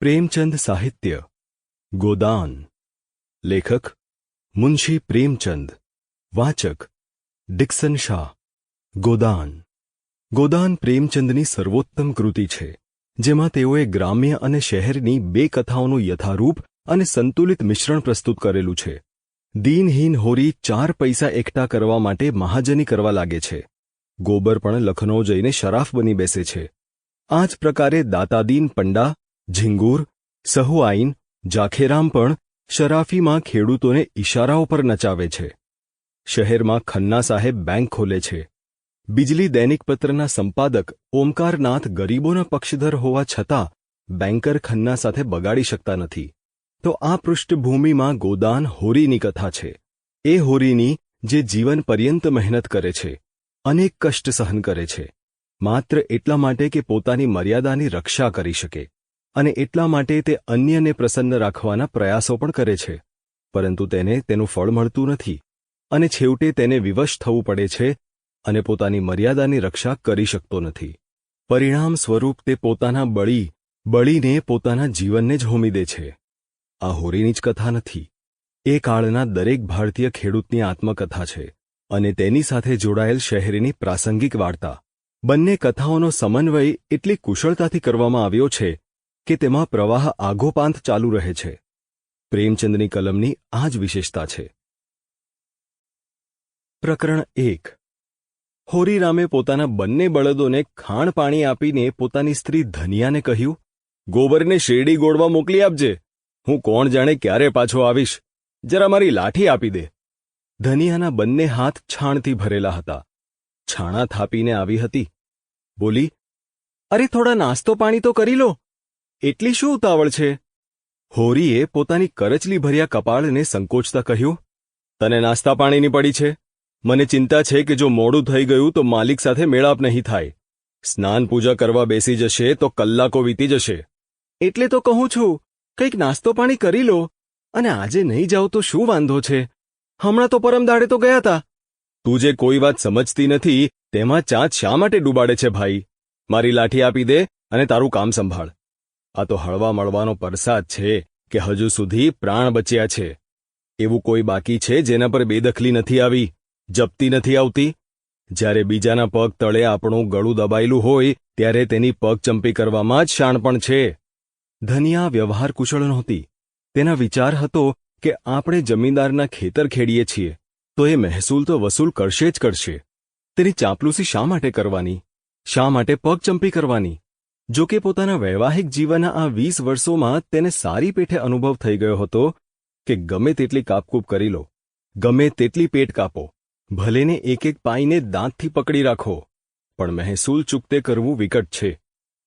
પ્રેમચંદ સાહિત્ય, ગોદાન. લેખક, મુનશી પ્રેમચંદ. વાચક, ડિક્સન શાહ. ગોદાન. ગોદાન પ્રેમચંદની સર્વોત્તમ કૃતિ છે, જેમાં તેઓએ ગ્રામ્ય અને શહેરની બે કથાઓનું યથારૂપ અને સંતુલિત મિશ્રણ પ્રસ્તુત કરેલું છે. દીનહીન હોરી ચાર પૈસા એકઠા કરવા માટે મહાજની કરવા લાગે છે. ગોબર પણ લખનૌ જઈને શરાફ બની બેસે છે. આ જ પ્રકારે દાતાદીન પંડા ઝીંગુર, સહુઆઈન, જાખેરામ પણ શરાફીમાં ખેડૂતોને ઇશારાઓ પર નચાવે છે. શહેરમાં ખન્ના સાહેબ બેંક ખોલે છે. બિજલી દૈનિક પત્રના સંપાદક ઓમકારનાથ ગરીબોના પક્ષધર હોવા છતાં બેન્કર ખન્ના સાથે બગાડી શકતા નથી. તો આ પૃષ્ઠભૂમિમાં ગોદાન હોરીની કથા છે. એ હોરીની જે જીવન પર્યંત મહેનત કરે છે, અનેક કષ્ટ સહન કરે છે. માત્ર એટલા માટે કે પોતાની મર્યાદાની રક્ષા કરી શકે. અને એટલા માટે તે અન્યને પ્રસન્ન રાખવાના પ્રયાસો પણ કરે છે. પરંતુ તેને તેનું ફળ મળતું નથી અને છેવટે તેને વિવશ થવું પડે છે અને પોતાની મર્યાદાની રક્ષા કરી શકતો નથી. પરિણામ સ્વરૂપ તે પોતાના બળી, બળીને પોતાના જીવનને જ હોમી દે છે. આ હોરીની જ કથા નથી. એ કાળના દરેક ભારતીય ખેડૂતની આત્મકથા છે અને તેની સાથે જોડાયેલ શહેરીની પ્રાસંગિક વાર્તા. બંને કથાઓનો સમન્વય એટલી કુશળતાથી કરવામાં આવ્યો છે કે તેમાં પ્રવાહ આગોપાંત ચાલુ રહે છે. પ્રેમચંદની કલમની આ જ વિશેષતા છે. પ્રકરણ એક. હોરીરામે પોતાના બંને બળદોને ખાણ પાણી આપીને પોતાની સ્ત્રી ધનિયાને કહ્યું, ગોબરને શેરડી ગોળવા મોકલી આપજે. હું કોણ જાણે ક્યારે પાછો આવીશ. જરા મારી લાઠી આપી દે. ધનિયાના બંને હાથ છાણથી ભરેલા હતા. છાણા થાપીને આવી હતી. બોલી, અરે થોડા નાસ્તો પાણી તો કરી લો. એટલી શું ઉતાવળ છે? હોરીએ પોતાની કરચલી ભર્યા કપાળને સંકોચતા કહ્યું તને નાસ્તા પાણીની પડી છે? મને ચિંતા છે કે જો મોડું થઈ ગયું તો માલિક સાથે મેળાપ નહીં થાય. સ્નાન પૂજા કરવા બેસી જશે તો કલાકો વીતી જશે. એટલે તો કહું છું કંઈક નાસ્તો પાણી કરી લો અને આજે નહીં જાઓ તો શું વાંધો છે? હમણાં તો પરમ દાડે તો ગયા હતા તું જે કોઈ વાત સમજતી નથી તેમાં ચાંચ શા માટે ડૂબાડે છે ભાઈ? મારી લાઠી આપી દે અને તારું કામ સંભાળ. આ તો હળવા મળવાનો પરસાદ છે કે હજુ સુધી પ્રાણ બચ્યા છે. એવું કોઈ બાકી છે જેના પર બેદખલી નથી આવી, જપતી નથી આવતી? જ્યારે બીજાના પગ તળે આપણું ગળું દબાયેલું હોય, ત્યારે તેની પગ ચંપી કરવામાં જ શાણપણ છે. ધનિયા વ્યવહાર કુશળ નહોતી. તેના વિચાર હતો કે આપણે જમીનદારના ખેતર ખેડીએ છીએ, તો એ મહેસૂલ તો વસૂલ કરશે જ કરશે. તેની ચાપલુસી શા માટે કરવાની? શા માટે પગ ચંપી કરવાની? જો કે પોતાના વૈવાહિક જીવનના આ વીસ વર્ષોમાં તેને સારી પેઠે અનુભવ થઈ ગયો હતો કે ગમે તેટલી કાપકૂપ કરી લો, ગમે તેટલી પેટ કાપો ભલેને એક એક પાઈને દાંતથી પકડી રાખો, પણ મહેસૂલ ચૂકતે કરવું વિકટ છે,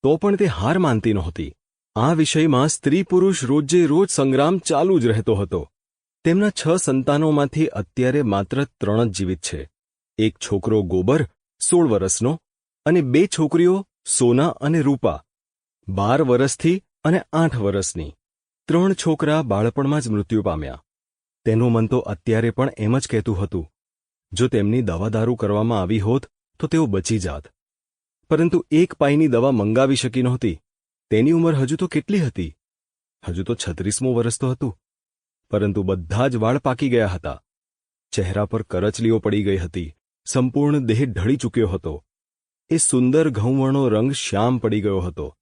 તો પણ તે હાર માનતી નહોતી. આ વિષયમાં સ્ત્રી પુરુષ રોજે રોજ સંગ્રામ ચાલુ જ રહેતો હતો. તેમના છ સંતાનોમાંથી અત્યારે માત્ર ત્રણ જ જીવિત છે. એક છોકરો ગોબર, સોળ વર્ષનો, અને બે છોકરીઓ સોના અને રૂપા, બાર વર્ષથી અને આઠ વર્ષની ત્રણ છોકરા બાળપણમાં જ મૃત્યુ પામ્યા. તેનું મન તો અત્યારે પણ એમ જ કહેતું હતું. જો તેમની દવાદારૂ કરવામાં આવી હોત, તો તેઓ બચી જાત. પરંતુ એક પાઈની દવા મંગાવી શકી નહોતી. તેની ઉંમર હજુ તો કેટલી હતી? હજુ તો છત્રીસમું વર્ષ તો હતું. પરંતુ બધા જ વાળ પાકી ગયા હતા. ચહેરા પર કરચલીઓ પડી ગઈ હતી. સંપૂર્ણ દેહ ઢળી ચૂક્યો હતો. એ સુંદર ઘઉંવર્ણો રંગ શ્યામ પડી ગયો હતો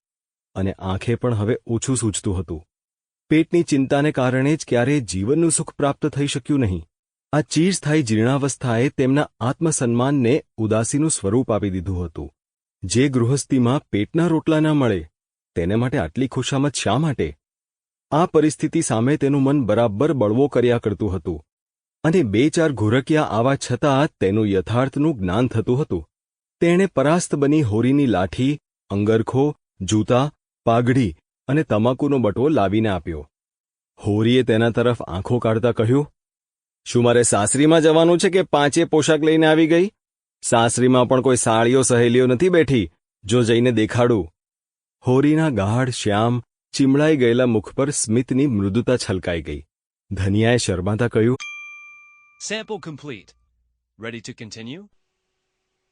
અને આંખે પણ હવે ઓછું સૂચતું હતું. પેટની ચિંતાને કારણે જ ક્યારેય જીવનનું સુખ પ્રાપ્ત થઈ શક્યું નહીં. આ ચીરસ્થાયી જીર્ણાવસ્થાએ તેમના આત્મસન્માનને ઉદાસીનું સ્વરૂપ આપી દીધું હતું. જે ગૃહસ્થીમાં પેટના રોટલા ન મળે, તેને માટે આટલી ખુશામત શા માટે? આ પરિસ્થિતિ સામે તેનું મન બરાબર બળવો કર્યા કરતું હતું. અને બે ચાર ઘોરકિયા આવા છતાં તેનું યથાર્થનું જ્ઞાન થતું હતું. તેણે પરાસ્ત બની હોરીની લાઠી, અંગરખો, જૂતા, પાઘડી અને તમાકુનો બટવો લાવીને આપ્યો. હોરીએ તેના તરફ આંખો કાઢતા કહ્યું, શું મારે સાસરીમાં જવાનું છે કે પાંચે પોશાક લઈને આવી ગઈ? સાસરીમાં પણ કોઈ સાળીઓ, સહેલીઓ નથી બેઠી, જો જઈને દેખાડું. હોરીના ગાઢ શ્યામ ચીમળાઈ ગયેલા મુખ પર સ્મિતની મૃદુતા છલકાઈ ગઈ. ધનિયાએ શરમાતા કહ્યું sample complete ready to continue?